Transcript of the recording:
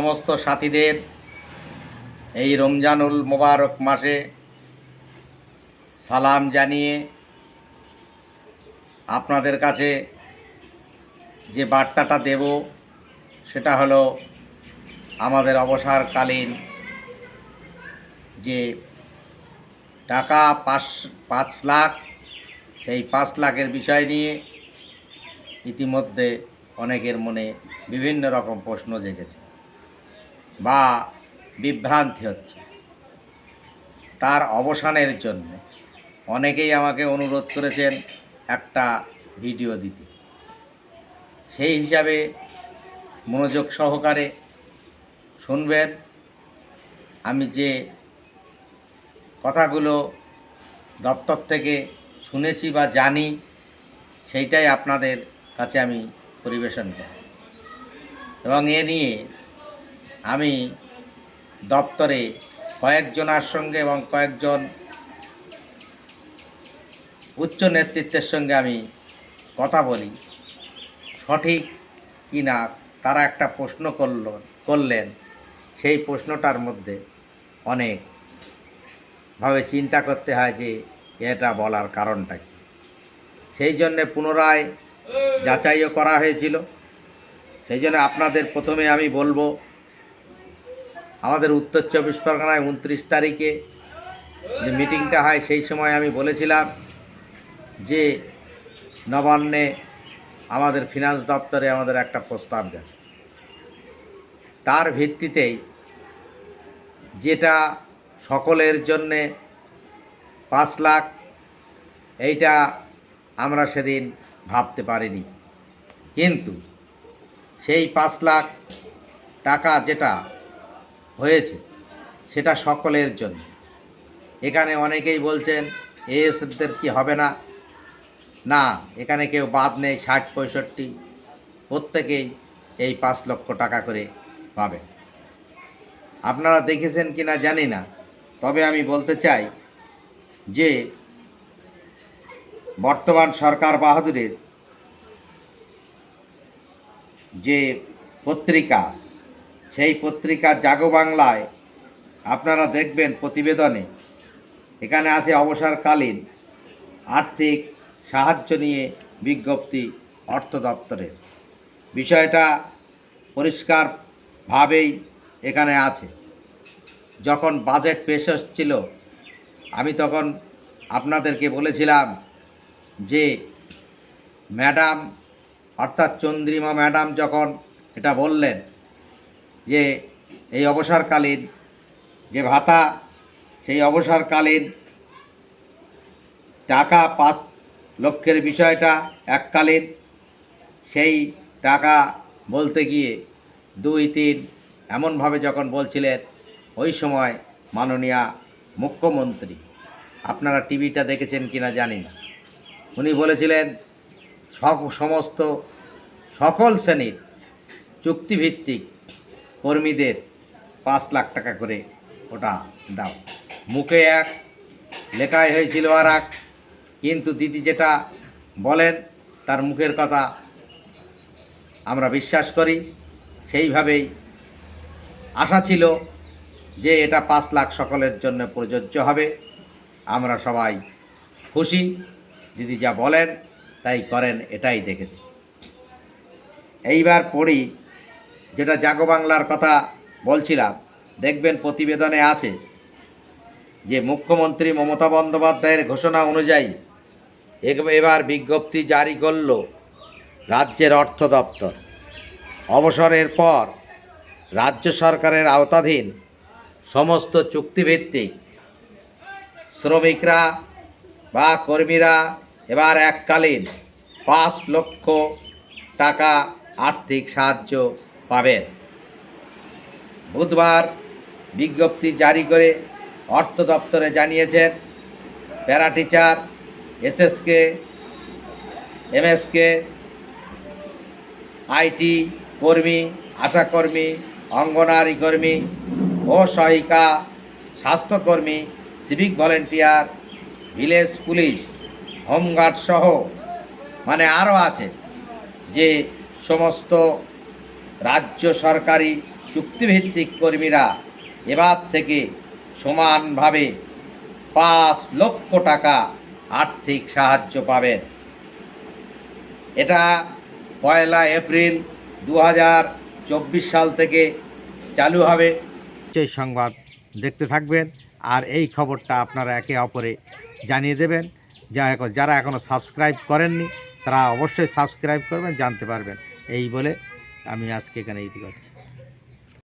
সমস্ত সাথীদের এই রমজানুল মোবারক মাসে সালাম জানিয়ে আপনাদের কাছে যে বার্তাটা দেব, সেটা হলো আমাদের অবসরকালীন যে টাকা পাঁচ পাঁচ লাখ, সেই পাঁচ লাখের বিষয় নিয়ে ইতিমধ্যে অনেকের মনে বিভিন্ন রকম প্রশ্ন জেগেছে। বা বিভ্রান্তি হচ্ছে। তার অবসানের জন্য অনেকেই আমাকে অনুরোধ করেছেন একটা ভিডিও দিতে। সেই হিসাবে মনোযোগ সহকারে শুনবেন। আমি যে কথাগুলো দপ্তর থেকে শুনেছি বা জানি, সেইটাই আপনাদের কাছে আমি পরিবেশন করি এবং এ নিয়ে আমি দপ্তরে কয়েকজনার সঙ্গে এবং কয়েকজন উচ্চ নেতৃত্বের সঙ্গে আমি কথা বলি। সঠিক কি না তারা একটা প্রশ্ন করল, করলেন। সেই প্রশ্নটার মধ্যে অনেক ভাবে চিন্তা করতে হয় যে এটা বলার কারণটা কি। সেই জন্যে পুনরায় যাচাইও করা হয়েছিল। সেই জন্য আপনাদের প্রথমে আমি বলব আমাদের উত্তর চব্বিশ পরগনায় উনত্রিশ তারিখে যে মিটিংটা হয়, সেই সময় আমি বলেছিলাম যে নবান্নে আমাদের ফিনান্স দপ্তরে আমাদের একটা প্রস্তাব গেছে। তার ভিত্তিতেই যেটা সকলের জন্যে পাঁচ লাখ, এইটা আমরা সেদিন ভাবতে পারিনি। কিন্তু সেই পাঁচ লাখ টাকা যেটা হয়েছে, সেটা সকলের জন্য। এখানে অনেকেই বলছেন এএসদের কি হবে না? না, এখানে কেউ বাদ নেই, ষাট পঁয়ষট্টি, প্রত্যেকেই এই পাঁচ লক্ষ টাকা করে পাবে। আপনারা দেখেছেন কি না জানি না, তবে আমি বলতে চাই যে, বর্তমান সরকার বাহাদুরের যে পত্রিকা সেই পত্রিকা জাগো বাংলায় আপনারা দেখবেন প্রতিবেদনে। এখানে আছে অবসরকালীন আর্থিক সাহায্য নিয়ে বিজ্ঞপ্তি অর্থ দপ্তরের। বিষয়টা পরিষ্কারভাবেই এখানে আছে। যখন বাজেট পেশ হচ্ছিল, আমি তখন আপনাদেরকে বলেছিলাম যে, ম্যাডাম, অর্থাৎ চন্দ্রিমা ম্যাডাম যখন এটা বললেন যে এই অবসরকালীন যে ভাতা, সেই অবসরকালীন টাকা পাঁচ লক্ষের বিষয়টা এককালীন, সেই টাকা বলতে গিয়ে দুই, তিন এমনভাবে যখন বলছিলেন, ওই সময় মাননীয়া মুখ্যমন্ত্রী, আপনারা টিভিটা দেখেছেন কি না জানি না। উনি বলেছিলেন, সব, সমস্ত সকল শ্রেণির চুক্তিভিত্তিক কর্মীদের পাঁচ লাখ টাকা করে ওটা দাও। মুখে এক, লেখাই হয়েছিল আর এক। কিন্তু দিদি যেটা বলেন, তার মুখের কথা আমরা বিশ্বাস করি। সেইভাবেই আশা ছিল যে এটা পাঁচ লাখ সকলের জন্য প্রযোজ্য হবে। আমরা সবাই খুশি। দিদি যা বলেন, তাই করেন, এটাই দেখেছি। এইবার পড়ি যেটা জাগো বাংলার কথা বলছিলাম, দেখবেন প্রতিবেদনে আছে যে মুখ্যমন্ত্রী মমতা বন্দ্যোপাধ্যায়ের ঘোষণা অনুযায়ী এবার বিজ্ঞপ্তি জারি করল রাজ্যের অর্থ দপ্তর। অবসরের পর রাজ্য সরকারের আওতাধীন সমস্ত চুক্তিভিত্তিক শ্রমিকরা বা কর্মীরা এবার এককালীন পাঁচ লক্ষ টাকা আর্থিক সাহায্য পাবেন। বুধবার বিজ্ঞপ্তি জারি করে অর্থ দপ্তরে জানিয়েছেন, para teacher, SSK, MSK, IT কর্মী আশাকর্মী অঙ্গনারী কর্মী ও সহায়িকা স্বাস্থ্যকর্মী civic volunteer, village police, home guard সহ মানে আরও আছে যে সমস্ত রাজ্য সরকারি চুক্তিভিত্তিক কর্মীরা এবার থেকে সমানভাবে পাঁচ লক্ষ টাকা আর্থিক সাহায্য পাবেন। এটা পয়লা এপ্রিল দু সাল থেকে চালু হবে। সেই সংবাদ দেখতে থাকবেন আর এই খবরটা আপনারা একে অপরে জানিয়ে দেবেন। যারা এখনও সাবস্ক্রাইব করেননি, তারা অবশ্যই সাবস্ক্রাইব করবেন, জানতে পারবেন। এই বলে আমি আজকে এখানে ইতি করছি।